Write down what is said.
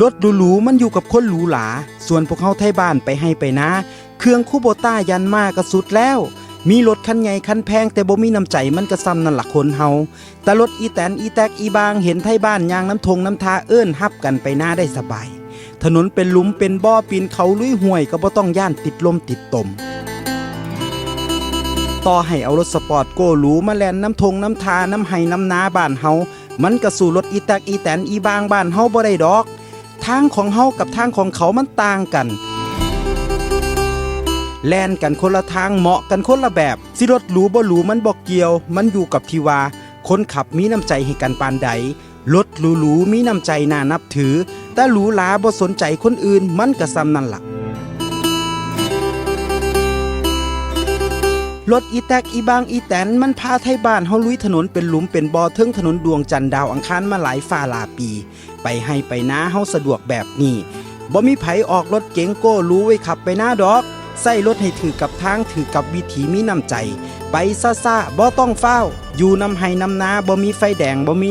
รถหรูๆมันอยู่กับคนหรูหราส่วนพวกเขาไทยบ้านไปให้ไปนะ เครื่องคูโบต้ายันมากก็สุดแล้ว มีรถคันใหญ่คันแพงแต่บ่มีน้ำใจมันก็ซ้ำนั่นละคนเฮาแต่รถอีแตนอีแตกอีบางเห็นไทยบ้านยางน้ำทงน้ำทาเอิ้นฮับกันไปหน้าได้สบาย ถนนเป็นลุมเป็นบ่อปีนเขาลุยห้วยก็บ่ต้องย่านติดลมติดตมต่อให้เอารถสปอร์ตโกหรูมาแลนน้ำทงน้ำทาน้ำไห้น้ำนาบ้านเฮา มันก็สู่รถอีแตกอีแตนอีบางบ้านเฮาบ่ได้ดอก ทางของเฮากับทางของเขามันต่างกัน แล่นกันคนละทางเหมาะกันคนละแบบ สิรถหรูบ่หรูมันบ่เกี่ยว มันอยู่กับที่ว่า คนขับมีน้ำใจให้กันปานใดรถหรูๆมีน้ำใจน่านับถือ แต่หรูหราบ่สนใจคนอื่นมันก็ซ้ำนั่นล่ะ รถอีแตกอีบางอีแตนมันพาไทยบ้านเฮาลุยถนนเป็นหลุมเป็นบ่อเทิงถนนดวงจันทร์ดาวอังคารมาหลายฝ่าลาปี ไปให้ไปนาเฮาสะดวกแบบนี้บ่มีไผออกรถเก๋งโก้รู้ไว้ขับไปหน้าดอกใส่รถให้ถือกับทางถือกับวิถีมีน้ำใจ ไปซ่าๆบ่ต้องเฝ้า อยู่นำให้นำนาบ่มีไฟแดงบ่มี